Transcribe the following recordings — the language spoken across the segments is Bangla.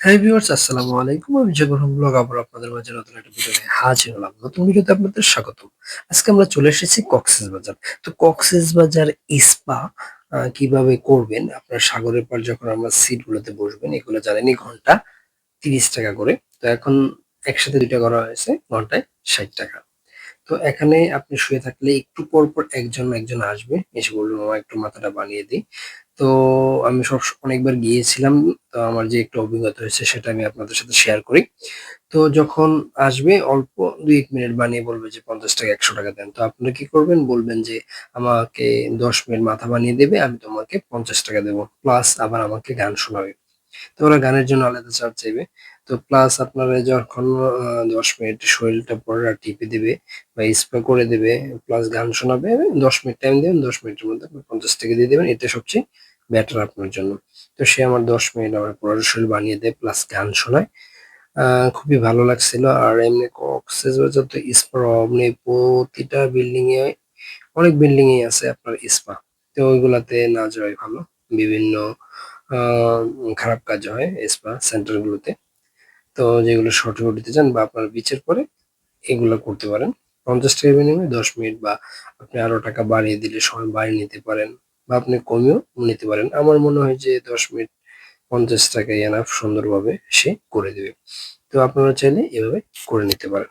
হ্যাঁ ভিউয়ার্স, আসসালামু আলাইকুম। আমি জগরহম ব্লগ, আবার আপনাদের মাঝে নতুন একটা ভিডিও নিয়ে হাজির হলাম। নতুন ভিডিওতে আপনাদের স্বাগত আজকে আমরা চলে এসেছি কক্সেস বাজার। তো কক্সেস বাজার ইস্পা কীভাবে করবেন? আপনার সাগরের পার যখন আমরা সিটগুলোতে বসবেন, এগুলো জানেনই ঘণ্টা তিরিশ টাকা করে। তো এখন একসাথে দুইটা করা হয়েছে, ঘন্টায় ষাট টাকা। তো এখানে আপনি শুয়ে থাকলে একটু পর পর একজন একজন আসবে। এসে বলবে, মামা, একটু মাথাটা বানিয়ে দিই। তো আমি সব অনেকবার গিয়েছিলাম। তো আমার যে একটু অভিজ্ঞতা হয়েছে সেটা আমি আপনাদের সাথে শেয়ার করি। তো যখন আসবে, অল্প দুই এক মিনিট বানিয়ে বলবে যে, পঞ্চাশ টাকা, একশো টাকা দেন। তো আপনারা কি করবেন? বলবেন যে, আমাকে দশ মিনিট মাথা বানিয়ে দেবে, আমি তোমাকে পঞ্চাশ টাকা দেবো। প্লাস আবার আমাকে গান শোনাবে। তো ওরা গানের জন্য আলাদা চার্জ চাইবে। তো প্লাস আপনারা যখন দশ মিনিট শরীরটা পরে টিপে দেবে বা স্প্রে করে দেবে প্লাস গান শোনাবে, দশ মিনিট টাইম দেবেন, দশ মিনিটের মধ্যে পঞ্চাশ টাকা দিয়ে দেবেন। এটা সবচেয়ে বেটার আপনার জন্য। তো সে আমার দশ মিনিট আমার পুরো শরীর বানিয়ে দেয় প্লাস গান শোনায়। খুবই ভালো লাগছিল। আর এমনি কক্সেস তো স্পা এমনি প্রতিটা বিল্ডিং এ অনেক বিল্ডিং এ আছে আপনার স্পা তো ওইগুলাতে না যাওয়াই ভালো। বিভিন্ন খারাপ কাজ হয় স্পা সেন্টার গুলোতে তো যেগুলো শর্ট দিতে চান বা আপনার বিচের পরে এগুলো করতে পারেন। পঞ্চাশ টাকা বিনিময়ে দশ মিনিট বা আপনি আরও টাকা বাড়িয়ে দিলে সময় বাড়িয়ে নিতে পারেন বা আপনি কমেও নিতে পারেন। আমার মনে হয় যে দশ মিনিট পঞ্চাশ টাকায় এনাফ সুন্দরভাবে সে করে দেবে। তো আপনারা চাইলে এভাবে করে নিতে পারেন।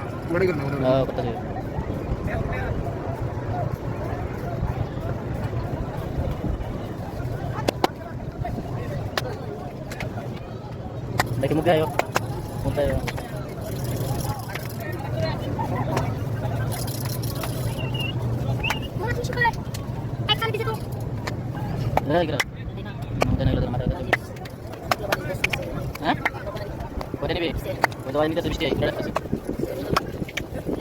కొత్తది Daqui muga yuk. Punta yuk. Nah, gitu. Mungkin ada drama ada. Hah? Kau ni bi? Kau tadi minta tuh bercakap.